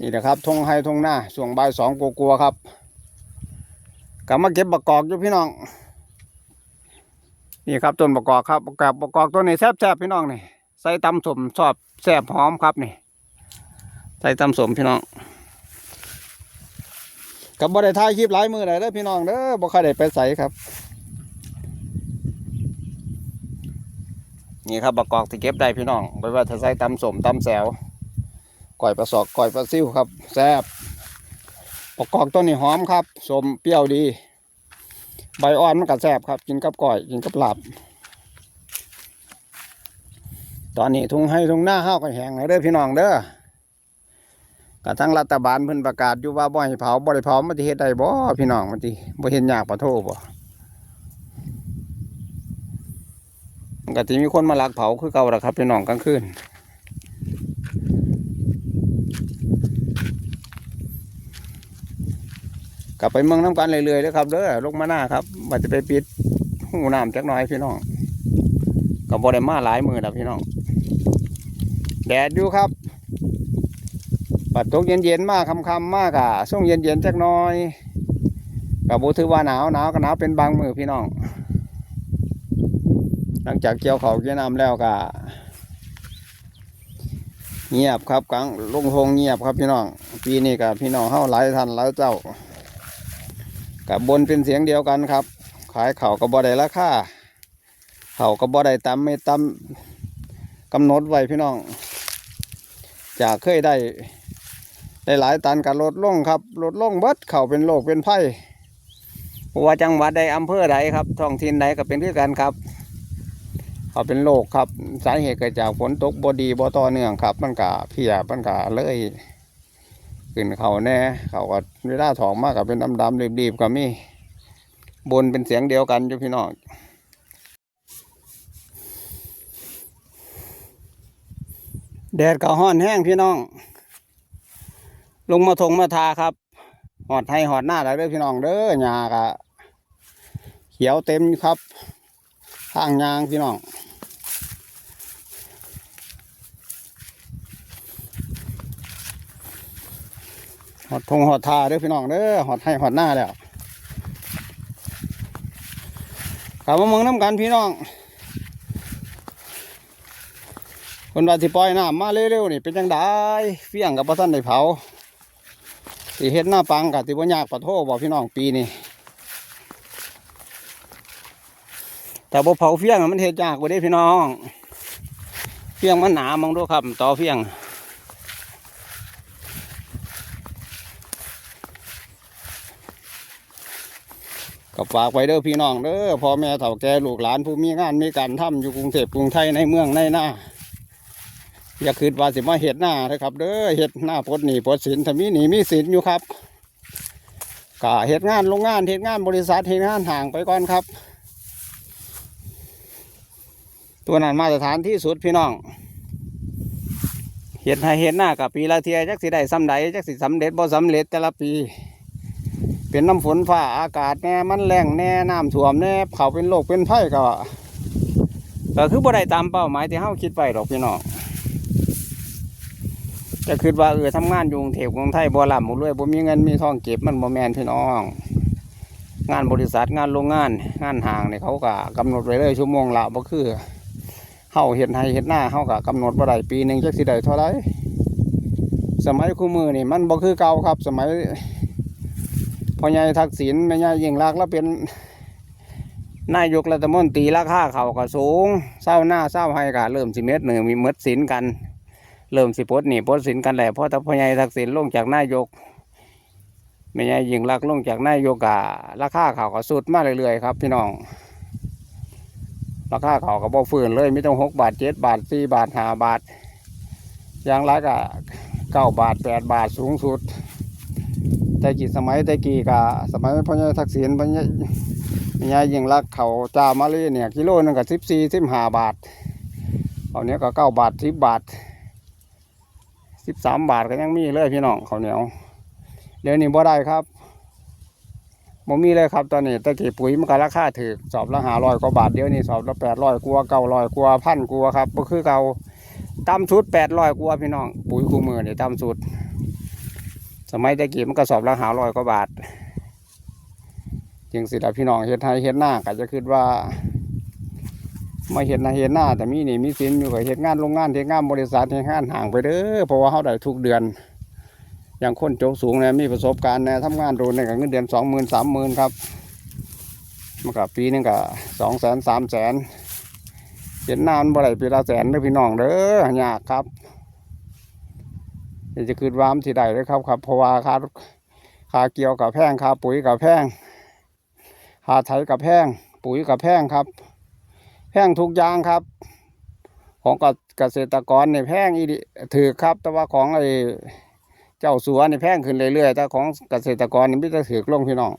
นี่นะครับทงไฮทงหน้าช่วงบ่ายสองกลัวๆครับกลับมาเก็บประกอบอยู่พี่น้อง นี่ครับต้นประกอบครับประกอบประกอบต้นนี้แซ่บๆพี่น้องนี่ใส่ตำสมชอบแซ่บหอมครับนี่ใส่ตำสมพี่น้องกับบ่ได้ถ่ายคลิปหลายมือเลยเด้อพี่น้องเด้อบ่ค่อยได้ไปใส่ครับ นี่ครับประกอบที่เก็บได้พี่น้องไม่ว่าจะใส่ตำสมตำแซว ก่อยปลาสอกก่อยปลาซิ่วครับแซ่บประกอบต้นนี้หอมครับสมเปรี้ยวดี ใบอ่อนมันก็แซ่บครับ กินกับก่อยกินกับลาบตอนนี้ทุ่งให้ทุ่งหน้าห้าวก็แห้งเลยเด้อพี่น้องเด้อกระทั่งรัฐบาลเพิ่นประกาศอยู่ว่าบ่ให้เผาบ่ได้เผามันสิเฮ็ดได้บ่พี่น้องมันสิบ่เฮ็ดยากปะโทบ่มันก็สิมีคนมาลักเผาคือเก่าล่ะครับพี่น้องกลางคืน กลับไปเมืองน้ำกันเรื่อยๆเด้อครับเด้อลงมาหน้าครับว่าจะไปปิดหูน้ำจักหน่อยพี่น้องก็บ่ได้มาหลายมือแล้วพี่น้องแดดอยู่ครับ ปัดตกเย็นๆมากคำๆมากอะช่วงเย็นๆจักน้อยกับบูถือว่าหนาวหนาวก็หนาวเป็นบางมือพี่น้อง หลังจากเกี่ยวเขาเกี่ยวน้ำแล้วก็ เงียบครับกลางลงทงเงียบครับพี่น้อง ปีนี้กับพี่น้องเฮาหลายทันหลายเจ้า กับบนเป็นเสียงเดียวกันครับ ขายเข่าก็บ่ได้ราคาเข่าก็บ่ได้ตำไม่ตำกำหนดไว้พี่น้อง จากเคยได้ได้หลายตันกับลดลงครับลดลงเบิดเข่าเป็นโรคเป็นไผ่ว่าจังหวัดใดอำเภอใดครับท้องถิ่นใดก็เป็นด้วยกันครับ เขาเป็นโรคครับ สาเหตุเกิดจากฝนตกบดีบ่ต่อเนื่องครับ มันกะเพียมันกะเลยขึ้นเขาแน่เขาก็เวลาถองมากกับเป็นดำๆรีบๆก็มีบนเป็นเสียงเดียวกันอยู่พี่น้องแดดก็ห้อนแห้งพี่น้อง ลงมาทงมาทาครับหอดให้หอดหน้าอะได้เด้อพี่น้องเด้อหญ้ากะเขียวเต็มครับทางยางพี่น้อง หอดทงหอดทาเด้อพี่น้องเด้อหอดให้หอดหน้าแล้วกลับมาเมืองน้ำกันพี่น้อง คนว่าสิปล่อยน้ำมาเร็วๆนี่เป็นจังไดเฟี้ยงกับพ่ท่านได้เผาสิเฮ็ดหน้าปังกับสิบ่ยากปะโทบอกพี่น้องปีนี้แต่บ่เผาเฟี้ยงมันเฮ็ดยากกว่าเด้พี่น้อง เฟี้ยงมันหนามองดูครับต่อเฟี้ยง ก็ฝากไว้เด้อพี่น้องเด้อพ่อแม่เฒ่าแก่ลูกหลานผู้มีงานมีการทำอยู่กรุงเทพกรุงไทยในเมืองในหน้าอย่าคืดว่าสิมาเห็ดหน้านะครับ เด้อเห็ดหน้าปลดหนีปลดสินถ้ามีหนีมีสินอยู่ครับก็เห็ดงานโรงงานเห็ดงานบริษัทเห็ดงานห่างไปก่อนครับ ตัวนั้นมาตรฐานที่สุดพี่น้องเห็ดให้เห็ดหน้ากับปีละเทียจักสิได้สำใดจักสิสำเร็จบ่สำเร็จแต่ละปี เป็นน้ำฝนฟ้าอากาศแน่มันแรงแน่น้ำท่วมแน่เขาเป็นโรคเป็นไผ่ก็ก็คือบ่ได้ตามเป้าหมายที่เฮาคิดไปหรอกพี่น้องจะคิดว่าเออทำงานอยู่กรุงเทพกรุงไทยบ่ลำบ่รวยบ่มีเงินมีทองเก็บมันบ่แมนพี่น้อง งานบริษัทงานโรงงาน งานห้างเนี่ยเขาก็กำหนดไว้เลยชั่วโมงละบ่คือเฮาเฮ็ดให้เฮ็ดหน้าเฮาก็กำหนดบ่ได้ปีหนึ่งจักสิได้เท่าไรสมัยคู่มือนี่มันบ่คือเก่าครับ สมัย พ่อใหญ่ทักษิณแม่ใหญ่ยิ่งรักแล้วเป็นนายกรัฐมนตรีราคาเขาก็สูงเศร้าหน้าเศร้าให้ก็เริ่มสิเม็ดหนึ่งมีเมดสินกัน เริ่มสิปดหนีปลดสินกันแหละเพราะถ้าพ่อใหญ่ทักษิณลงจากนายกแม่ใหญ่ยิงลักลงจากนายกอะราคาเขาก็สุดมากเรื่อยๆครับ พี่น้อง ราคาเขาก็บ่ฟื้นเลยไม่ต้องหกบาทเจ็ดบาทสี่บาทห้าบาทอย่างไรก็เก้าบาทแปดบาทสูงสุด แต่กี่สมัยแต่กี่กะสมัยพ่อใหญ่ทักษิณพ่อใหญ่แม่ใหญ่ยิงลักเขาจามาลยเนี่ยกิโลนึงก็สิบสี่สิบห้าบาทเอาเนี้ยก็เก้าบาทสิบบาทสิบสามบาทก็ยังมีเลยพี่น้องเขาเหนียวเดี๋ยวนี้บ่ได้ครับบ่มีเลยครับตอนนี้ตะกี้ปุ๋ยมันก็ราคาถือสอบละหาร้อยกว่าบาทเดี๋ยวนี้สอบละแปดร้อยกว่าเก้าร้อยกว่าพันกว่าครับก็คือเก่าต่ำสุดแปดร้อยกว่าพี่น้องปุ๋ยคู่มือเนี่ยต่ำสุด สมัยตะกี้มันก็สอบละหาร้อยกว่าบาท จึงสิละพี่น้องเฮ็ดให้เฮ็ดหน้าก็จะคิดว่ามาเฮ็ดนาเฮ็ดหน้าแต่มีนี่มีสินอยู่ก็เฮ็ดงานโรงงานเฮ็ดงานบริษัทเฮ็ดงานห่างไปเด้อเพราะว่าเฮาได้ทุกเดือน อย่างคนโจกสูงเนี่ยมีประสบการณ์เนี่ยทำงานโดนเนี่ยก็เงินเดือนสองหมื่นสามหมื่นครับมันก็ปีนึงก็สองแสนสามแสนเห็นหน้ามันบ่ได้ปีละแสนเด้อพี่น้องเด้อยากครับ เดี๋ยวจะคืนวามที่ใดเลยครับครับเพราะว่าค่าค่าเกี่ยวกับแพงค่าปุ๋ยกับแพงค่าไถกับแพงปุ๋ยกับแพงครับ แพงทุกอย่างครับ ของเกษตรกรเนี่ยแพงอีดิถือครับ แต่ว่าของไอ้เจ้าสัวนี่แพงขึ้นเรื่อยๆแต่ของเกษตรกรนี่ไมแต่จะถือลงพี่น้อง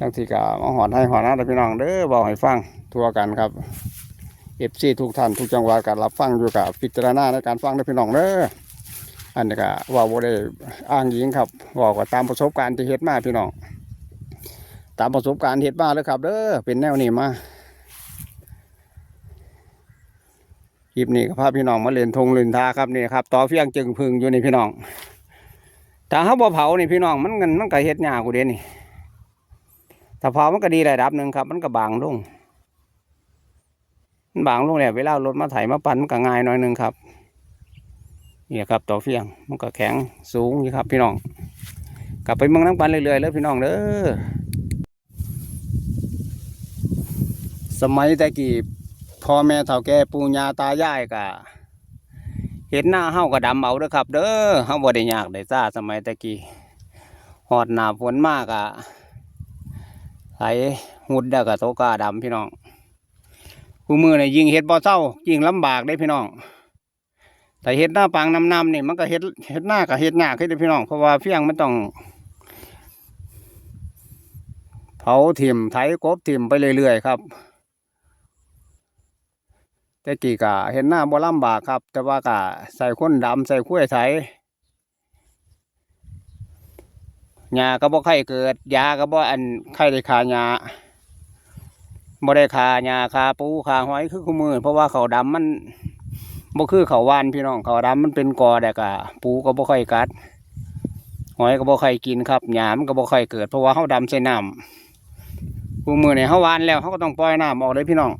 จังที่กะมาหอดให้หอดนะพี่น้องเด้อบอกให้ฟังทั่วกันครับเอฟซีทุกท่านทุกจังหวัดการรับฟังอยู่กับพิจารณาในการฟังเด้อพี่น้องเด้อ อันนี้ก็ว่าบ่ได้อ้างยิงครับว่าก็ตามประสบการณ์ที่เฮ็ดมาพี่น้องตามประสบการณ์เฮ็ดมาเลยครับเด้อเป็นแนวนี้มาคลิปนี้ก็พาพี่น้องมาเล่นทงเล่นทาครับนี่ครับต่อเฟียงจึงพึงอยู่นี่พี่น้องถ้าเขาบ่เผานี่พี่น้องมันมันมันก็เฮ็ดยากูเด้นี่ถ้าเผามันก็ดีระดับหนึ่งครับ มันก็บางลงมันบางลงแล้วเวลารถมาไถมาปั่นมันก็ง่ายหน่อยหนึงครับ นี่ครับต่อเฟียงมันก็แข็งสูงนี่ครับพี่น้อง กลับไปเมืองน้ำปันเรื่อยๆเลยพี่น้องเด้อสมัยแต่กี้พ่อแม่เฒ่าแก่ปู่ย่าตายายก็เห็นหน้าเฮาก็ดำเอาเด้อครับ เด้อเฮาบ่ได้ยากได้ซ่าสมัยตะกี้ฮอดหนาฝนมากอะไหลหุดแล้วก็โตกาดำพี่น้องผู้มือเนี่ยยิงเฮ็ดบ่เศร้ายิ่งลำบากเด้พี่น้อง แต่เฮ็ดหน้าปางน้ำๆนี่มันก็เฮ็ดเฮ็ดหน้าก็เฮ็ดยากขึ้นเด้อพี่น้องเพราะว่าเฟียงมันต้อง เผาถิ่มไถกบถิ่มไปเรื่อยๆครับแต่กี้กะเห็นหน้าบ่ลำบากครับ แต่ว่ากะใส่คนดำใส่คุ้ยใสหญ้าก็บ่ไข่เกิดยาก็บ่อันไข่ได้ขาหญ้าบ่ได้ขาหญ้าขาปูขาหอยคือคู่มือเพราะว่าเขาดำมัน บ่คือเขาวานพี่น้องเขาวดำมันเป็นกอแต่กะปูก็บ่ค่อยกัดหอยก็บ่ค่อยกินครับหญ้ามก็บ่ค่อยเกิดเพราะว่าเฮาดำใส่น้ำคู่มือเนี่ยเฮาวานแล้วเฮาก็ต้องปล่อยน้ำออกเลยพี่น้อง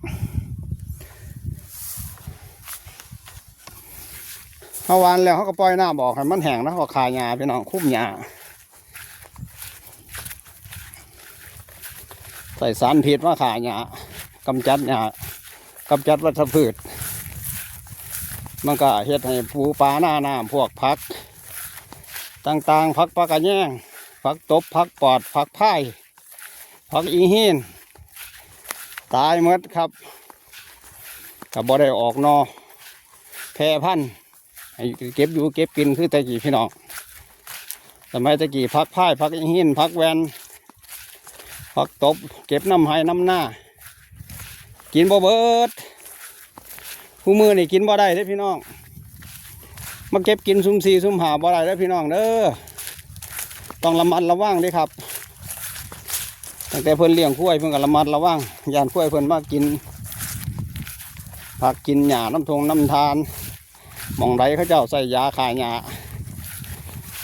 เขาวานแล้วเขาก็ปล่อยน้ำออกให้มันแห้งแล้วก็ขายหญ้าพี่น้องคุ้มหญ้าใส่สารพิษมาขายหญ้ากำจัดหญ้ากำจัดวัชพืช มันก็เฮ็ดให้ปูปลาหน้าน้ำพวกผัก ต่างๆผักปลากระแยงผักตบผักปอดผักพายผักอีหินตายหมดครับกับบ่ได้ออกนอแพร่พันธุ์เก็บอยู่เก็บกินคือตะกี้พี่น้องสมัยตะกี้พักพ่ายพักอีหินพักแวนพักตบ เก็บน้ำให้น้ำหน้า กินบ่เบิด ผู้มือนี่กินบ่ได้เด้พี่น้อง มาเก็บกินซุ่มสี่ซุ่มหาบ่ได้เด้พี่น้องเด้อ ต้องระมัดระวังด้ครับ ตั้งแต่เพิ่นเลี้ยงข้ยเพิ่นก็ระมัดระวังยานข้ยเพิ่นมากิน ผักกินหญ้าน้ำทงน้ำทาน มองใดเขาเจ้าใส่ยาขายยา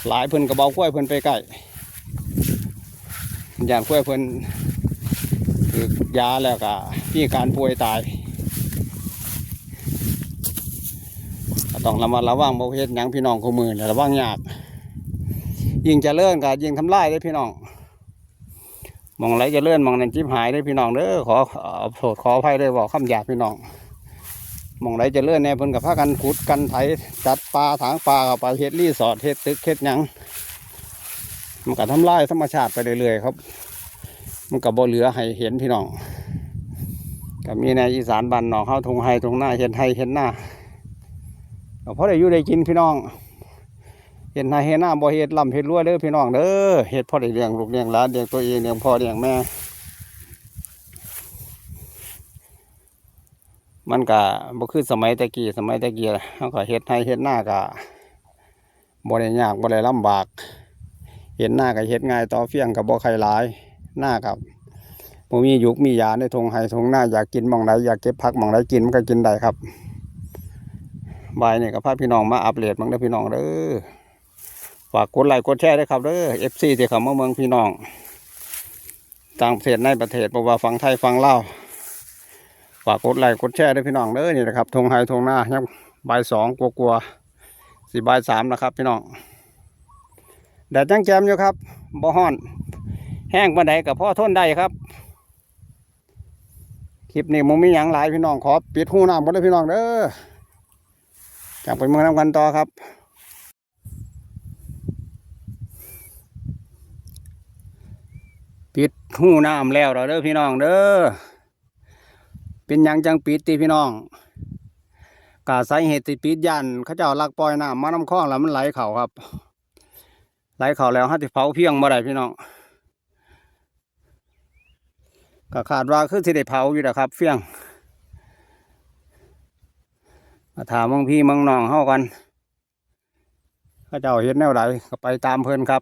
หลายเพิ่นกระเบากล้ยเพิ่นไปใกล้ยานกล้ยเพิ่นยาแล้วก็มีการป่วยตาย ต้องระมัดระวังบ่เฮ็ดหยังพี่น้องคู่มือเนี่ยระวังยาก ยิ่งจะเลื่อนก็ยิ่งทำลายได้พี่น้องมองไหนเจะเลื่อนมองนันจิบหายได้พี่น้องเด้อขอเอาโทษขออภัยด้วยบอกคำหยาบพี่น้องมองไรจะเลื่อนแน่เพิ่นกับพากันขุดกันไถจัดปลาถางปลากับปลาเฮ็ดรีสอร์ทเฮ็ดตึกเฮ็ดหยังมันก็ทำลายธรรมชาติไปเรื่อยๆครับมันก็บ่เหลือให้เห็นพี่น้องก็มีในอีสานบ้านนอกเฮาทงไฮทงหน้าเห็นไฮเห็นหน้า ก็พอได้อยู่ได้กินพี่น้องเห็นไฮเห็นหน้าบ่เฮ็ดลำเฮ็ดรวยเด้อพี่น้องเด้อเฮ็ดพอได้เลี้ยงลูกเลี้ยงหลานเลี้ยงตัวเองเลี้ยงพ่อเลี้ยงแม่ มันก็บ่คือสมัยตะกี้สมัยตะกี้เขาก็เฮ็ดให้เฮ็ดหน้าก็บ่ได้ยากบ่ได้ลำบากเฮ็ดหน้าก็เฮ็ดง่ายต่อเฟียงก็บ่ใครหลายหน้าครับบ่มียุกมียาในทงไห้ทงหน้าอยากกินมองใดอยากเก็บผักมองใดกินมันก็กินได้ครับ บายนี่ก็พาพี่น้องมาอัปเดตบ้างเด้อพี่น้องเด้อฝากกดไลค์กดแชร์ด้วยครับเด้อเอฟซีที่เขามาเมืองพี่น้อง ต่างประเทศในประเทศบอกว่าฟังไทยฟังเล่าฝากกดไลค์กดแชร์ด้วยพี่น้องเด้อนี่นะครับทงไฮทงหน้ายังบายสองกลัวๆสี่บายสามนะครับ พี่น้องแดดจังแจมอยู่ครับบ่ฮ้อน แห้งปานใดกับพ่อทนได้ครับคลิปนี้มึงมีอย่างหลายพี่น้องขอปิดหูน้ำหมดเลยพี่น้องเด้อ จากไปเมืองน้ำกันต่อครับ ปิดหูน้ำแล้วเราเด้อพี่น้องเด้อเป็นยังจังปิดตีพี่น้องกาสาเหตุที่ปิดยันเขาเจ้าลักปล่อยน้ำมาน้ำคลองแล้วมันไหลเข่าครับ ไหลเข่าแล้วฮัติเผาเพียงบ่ได้พี่น้องก็ขาดว่าคือสิได้เผาอยู่นะครับ เฟียง มาถามมังพี่มังน้องเข้ากันข้าเจ้าเห็นแนวไหนก็ไปตามเพื่อนครับ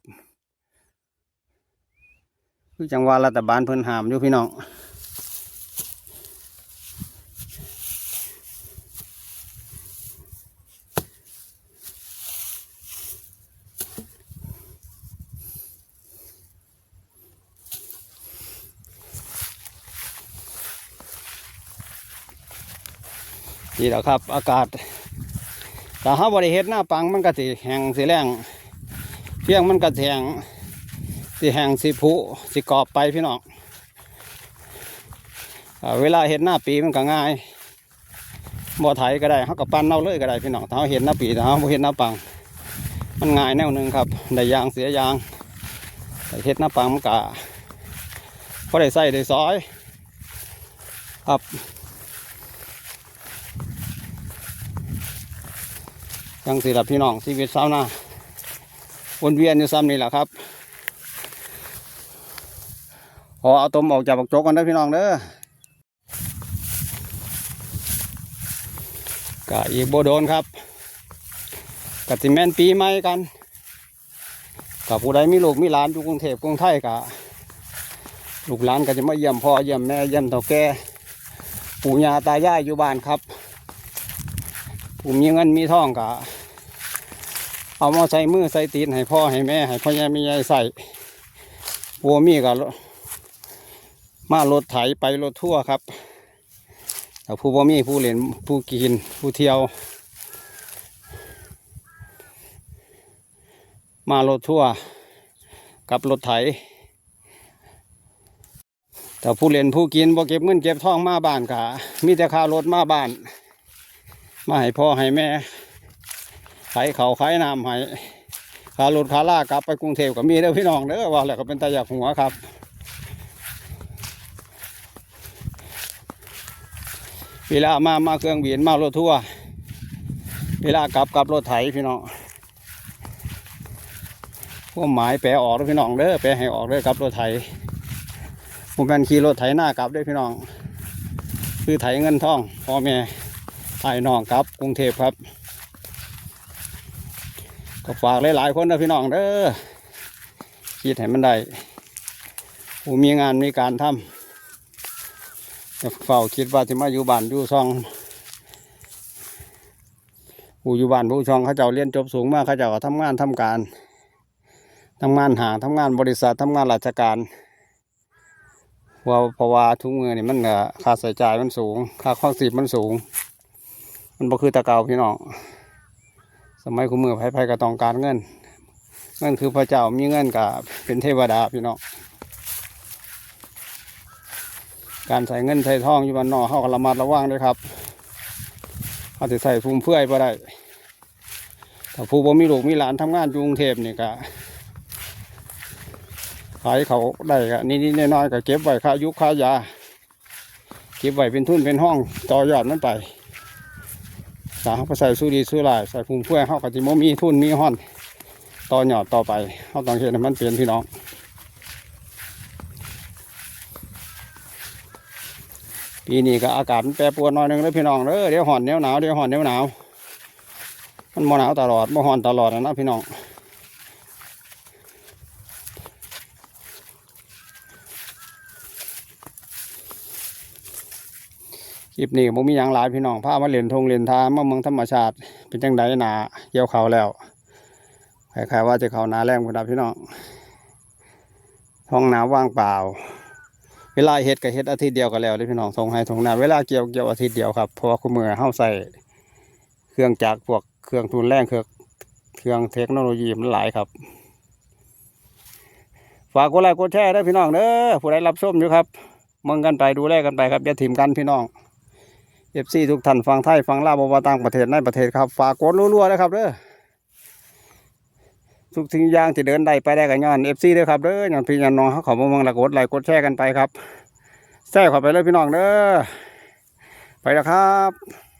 คือจังหวัดรัฐบาลเพื่อนห้ามอยู่พี่น้อง นี่แหละครับ อากาศแต่ถ้าบริเฮ็ดหน้าปังมันก็สิแห้งสิแรงเพียงมันก็แห้งสิแห้งสิผุสิกรอบไปพี่น้องอเวลาเห็นหน้าปีมันก็ง่ายบ่ไถก็ได้เขากับปั้นเอาเลยก็ได้พี่น้องถ้าเห็นหน้าปีถ้าเขาเห็นหน้าปัง มันง่ายแนวหนึ่งครับได้ยางเสียยางเห็ดหน้าปังมันกะพอได้ใส่ได้ซอย ครับ ยังสิลับพี่น้องชีวิตเศร้าวนาวนเวียนอยู่ซ้ำนี่แหละครับขอเอาตมออกจากบักจกกันเด้พี่น้องเด้อกะอีกโบโดนครับกะสิแมนปีใหม่กันกับผู้ใดมีลูกมีหลานอยู่กรุงเทพกรุงไทยกะลูกหลานก็จะมาเยี่ยมพ่อเยี่ยมแม่เยี่ยมเฒ่าแก่ปู่ย่าตายายอยู่บ้านครับผู้มีเงินมีทองกะ เอามาใส่มือใส่ตีนให้พ่อให้แม่ให้พ่อแม่มียายใส่ปัวมีกะมารถไถไปรถทั่วครับแต่ผู้บ่มีผู้เล่นผู้กินผู้เที่ยว มารถทั่วกับรถไถแต่ผู้เล่นผู้กินบ่เก็บเงินเก็บทองมาบ้านกะมีแต่ค่ารถมาบ้าน มาให้พ่อให้แม่ ขายเขาขายน้ำให้ค่ารถค่าล่ากลับไปกรุงเทพก็มีเด้อพี่น้องเด้อว่าแล้วก็เป็นตาอยากหัวครับ เวลามามาเครื่องบินมารถทั่วเวลากลับกลับรถไถพี่น้องพวกหมายแปลออกแล้วพี่น้องเด้อแปลให้ออกเด้อกับรถไถผมเป็นขี่รถไถหน้ากลับเด้อพี่น้อง คือไถเงินทองพ่อแม่ไอ้น้องกลับกรุงเทพครับ ก็ฝากหลายๆคนนะพี่น้องเด้อคิดให้มันได้ผู้มีงานมีการทำจะเฝ้าคิดว่าจะมาอยู่บ้านอยู่ซองผู้อยู่บ้านผู้ช่องเขาเจ้าเรียนจบสูงมากเขาเจ้าก็ทำงานทำการทำงานหางทำงานบริษัททำงานราชการว่าเพราะว่าทุกเมือนี่มันก็ค่าใช้จ่ายมันสูง ค่าครองชีมันสูง มันบ่คือตะเกาพี่น้อง สมัยคุณมือไผๆก็ต้องการเงิน เงินคือพระเจ้ามีเงินก็เป็นเทวดาพี่น้องการใส่เงินใส่ทองอยู่บ้านนอกเขาก็ระมัดระวังด้วยครับเขาจะใส่ฟุ่มเฟือยบ่ได้ถ้าผู้บ่มีลูกมีหลานทำงานอยู่กรุงเทพนี่ก็ขายเขาได้ก็นิดๆน้อยๆก็เก็บไว้ค่ายุค่ายา เก็บไว้เป็นทุนเป็นห้องต่อยอดมันไป ถ้าเขาไปใส่สู้ดีสู้หลายใส่ฟุ่มเฟือยเขาก็จะบ่มีทุนมีห้อนต่อหยอดต่อไปเขาต้องเห็นมันเปลี่ยนพี่น้องปีนี้ก็อากาศมันแปรปรวนหน่อยหนึงเลยพี่น้องเด้อเดี๋ยวห่อนเดี๋ยวหนาวเดี๋ยวห่อนเดี๋ยวหนาวมันบ่หนาวตลอดบ่ห่อนตลอดนะพี่น้อง คลิปนี้ผมมีอย่างหลายพี่น้องพามาเล่นทงเล่นทามาเมืองธรรมชาติ เป็นจังไดหนาเกี่ยวเขาแล้วคล้ายๆว่าจะเขานาแรงคุณพี่น้องท้องนาว่างเปล่า เวลาเฮ็ดก็เฮ็ดอาทิตย์เดียวก็แล้วเลยพี่น้องทงให้ทงนาเวลาเกี่ยวเกี่ยวอาทิตย์เดียวครับเพราะว่าคุณมือเฮาใส่เครื่องจักรพวกเครื่องทุนแรงเครื่องเครื่องเทคโนโลยีมันหลายครับฝากกดไลค์กดแชร์ด้วยพี่น้องเด้อผู้ใดรับชมอยู่ครับมึงกันไปดูแลกันไปครับอย่าถิ่มกันพี่น้อง เอฟซีทุกท่านฟังไทยฟังลาวบ่ว่าต่างประเทศในประเทศครับ ฝากกดรัวๆนะครับเด้อทุกทิ้งย่างที่เดินได้ไปได้กันย้อนเอฟซีเด้อครับเด้อย่างพี่ย้อนน้องเขาขอมาเมืองละกดไลค์กดแชร์กันไปครับแชร์ขอไปเลยพี่น้องเด้อไปแล้วครับ